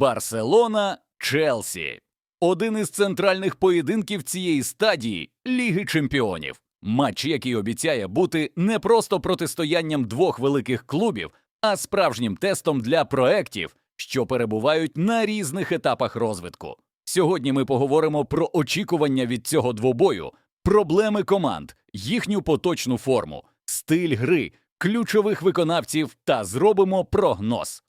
Барселона Челсі. Один із центральних поєдинків цієї стадії Ліги Чемпіонів. Матч, який обіцяє бути не просто протистоянням двох великих клубів, а справжнім тестом для проєктів, що перебувають на різних етапах розвитку. Сьогодні ми поговоримо про очікування від цього двобою, проблеми команд, їхню поточну форму, стиль гри, ключових виконавців та зробимо прогноз.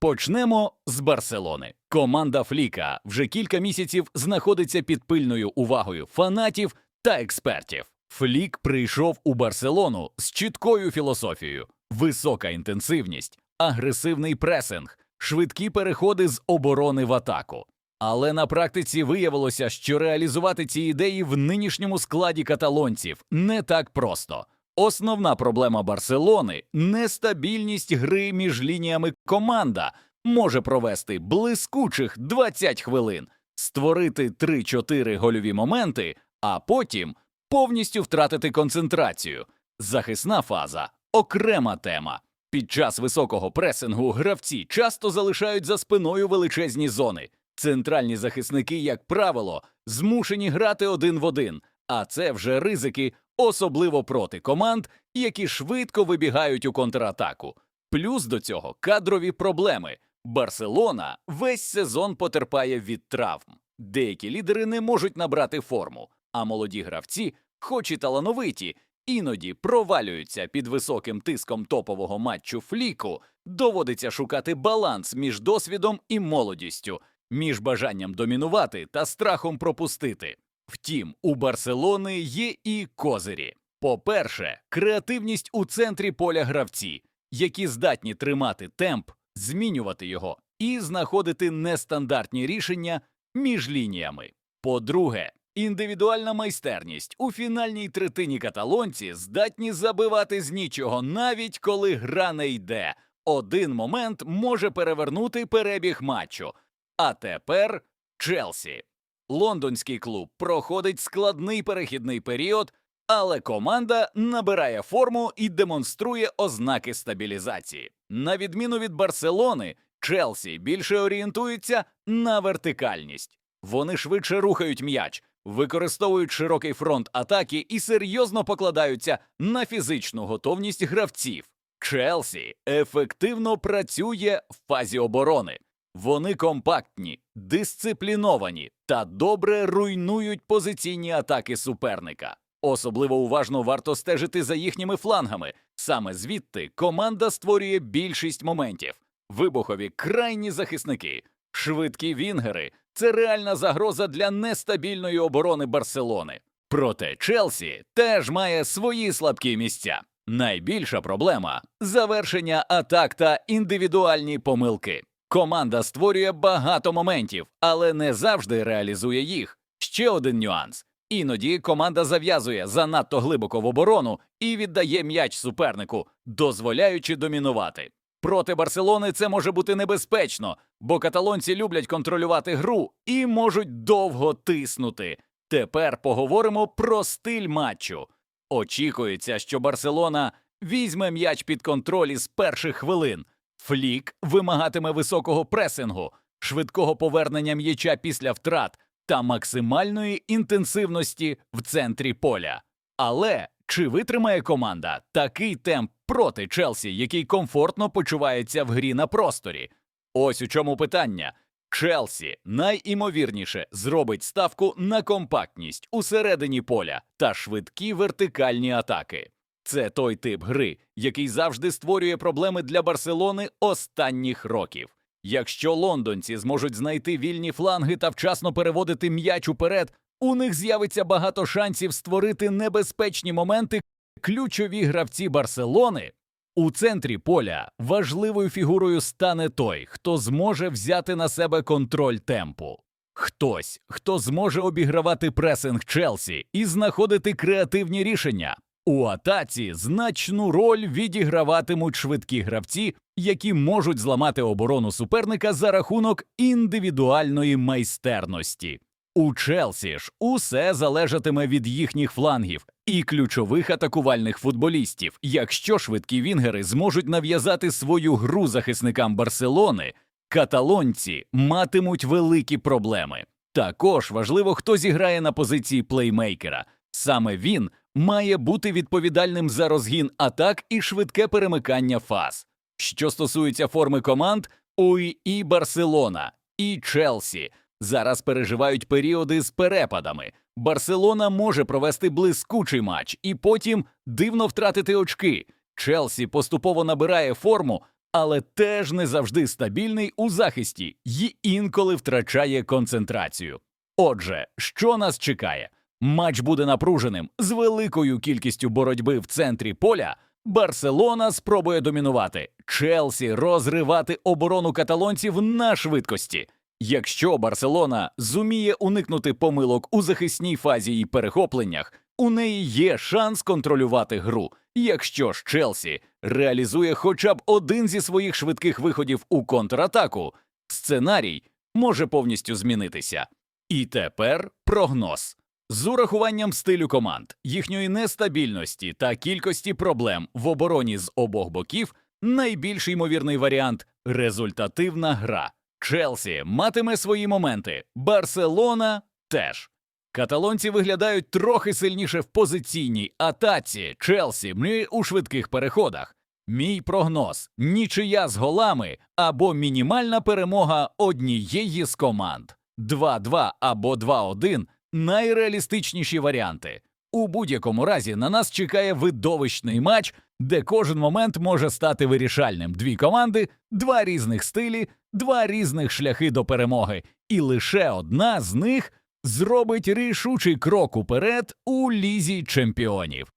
Почнемо з Барселони. Команда Фліка вже кілька місяців знаходиться під пильною увагою фанатів та експертів. Флік прийшов у Барселону з чіткою філософією: висока інтенсивність, агресивний пресинг, швидкі переходи з оборони в атаку. Але на практиці виявилося, що реалізувати ці ідеї в нинішньому складі каталонців не так просто. Основна проблема Барселони нестабільність гри між лініями команда може провести блискучих 20 хвилин, створити 3-4 гольові моменти, а потім повністю втратити концентрацію. Захисна фаза окрема тема. Під час високого пресингу гравці часто залишають за спиною величезні зони. Центральні захисники, як правило, змушені грати один в один, а це вже ризики, особливо проти команд, які швидко вибігають у контратаку. Плюс до цього кадрові проблеми. Барселона весь сезон потерпає від травм. Деякі лідери не можуть набрати форму, а молоді гравці, хоч і талановиті, іноді провалюються під високим тиском топового матчу фліку. Доводиться шукати баланс між досвідом і молодістю, між бажанням домінувати та страхом пропустити. Втім, у Барселони є і козирі. По-перше, креативність у центрі поля гравці, які здатні тримати темп, змінювати його і знаходити нестандартні рішення між лініями. По-друге, індивідуальна майстерність у фінальній третині каталонці здатні забивати з нічого, навіть коли гра не йде. Один момент може перевернути перебіг матчу. А тепер Челсі. Лондонський клуб проходить складний перехідний період, але команда набирає форму і демонструє ознаки стабілізації. На відміну від Барселони, Челсі більше орієнтується на вертикальність. Вони швидше рухають м'яч, використовують широкий фронт атаки і серйозно покладаються на фізичну готовність гравців. Челсі ефективно працює в фазі оборони. Вони компактні, дисципліновані та добре руйнують позиційні атаки суперника. Особливо уважно варто стежити за їхніми флангами. Саме звідти команда створює більшість моментів. Вибухові крайні захисники, швидкі вінгери це реальна загроза для нестабільної оборони Барселони. Проте Челсі теж має свої слабкі місця. Найбільша проблема завершення атак та індивідуальні помилки. Команда створює багато моментів, але не завжди реалізує їх. Ще один нюанс. Іноді команда зав'язує занадто глибоко в оборону і віддає м'яч супернику, дозволяючи домінувати. Проти Барселони це може бути небезпечно, бо каталонці люблять контролювати гру і можуть довго тиснути. Тепер поговоримо про стиль матчу. Очікується, що Барселона візьме м'яч під контроль із перших хвилин. Флік вимагатиме високого пресингу, швидкого повернення м'яча після втрат та максимальної інтенсивності в центрі поля. Але чи витримає команда такий темп проти Челсі, який комфортно почувається в грі на просторі? Ось у чому питання. Челсі найімовірніше зробить ставку на компактність усередині поля та швидкі вертикальні атаки. Це той тип гри, який завжди створює проблеми для Барселони останніх років. Якщо лондонці зможуть знайти вільні фланги та вчасно переводити м'яч уперед, у них з'явиться багато шансів створити небезпечні моменти. Ключові гравці Барселони у центрі поля важливою фігурою стане той, хто зможе взяти на себе контроль темпу. Хтось, хто зможе обігравати пресинг Челсі і знаходити креативні рішення. У атаці значну роль відіграватимуть швидкі гравці, які можуть зламати оборону суперника за рахунок індивідуальної майстерності. У Челсі ж усе залежатиме від їхніх флангів і ключових атакувальних футболістів. Якщо швидкі вінгери зможуть нав'язати свою гру захисникам Барселони, каталонці матимуть великі проблеми. Також важливо, хто зіграє на позиції плеймейкера. Саме він має бути відповідальним за розгін атак і швидке перемикання фаз. Що стосується форми команд, ой і Барселона, і Челсі зараз переживають періоди з перепадами. Барселона може провести блискучий матч і потім дивно втратити очки. Челсі поступово набирає форму, але теж не завжди стабільний у захисті і інколи втрачає концентрацію. Отже, що нас чекає? Матч буде напруженим з великою кількістю боротьби в центрі поля. Барселона спробує домінувати, Челсі розривати оборону каталонців на швидкості. Якщо Барселона зуміє уникнути помилок у захисній фазі і перехопленнях, у неї є шанс контролювати гру. Якщо ж Челсі реалізує хоча б один зі своїх швидких виходів у контратаку, сценарій може повністю змінитися. І тепер прогноз. З урахуванням стилю команд, їхньої нестабільності та кількості проблем в обороні з обох боків, найбільш ймовірний варіант результативна гра. Челсі матиме свої моменти, Барселона теж. Каталонці виглядають трохи сильніше в позиційній атаці. Челсі мріє у швидких переходах. Мій прогноз нічия з голами або мінімальна перемога однієї з команд. 2-2 або 2-1 найреалістичніші варіанти. У будь-якому разі на нас чекає видовищний матч, де кожен момент може стати вирішальним. Дві команди, два різних стилі, два різних шляхи до перемоги, і лише одна з них зробить рішучий крок уперед у лізі чемпіонів.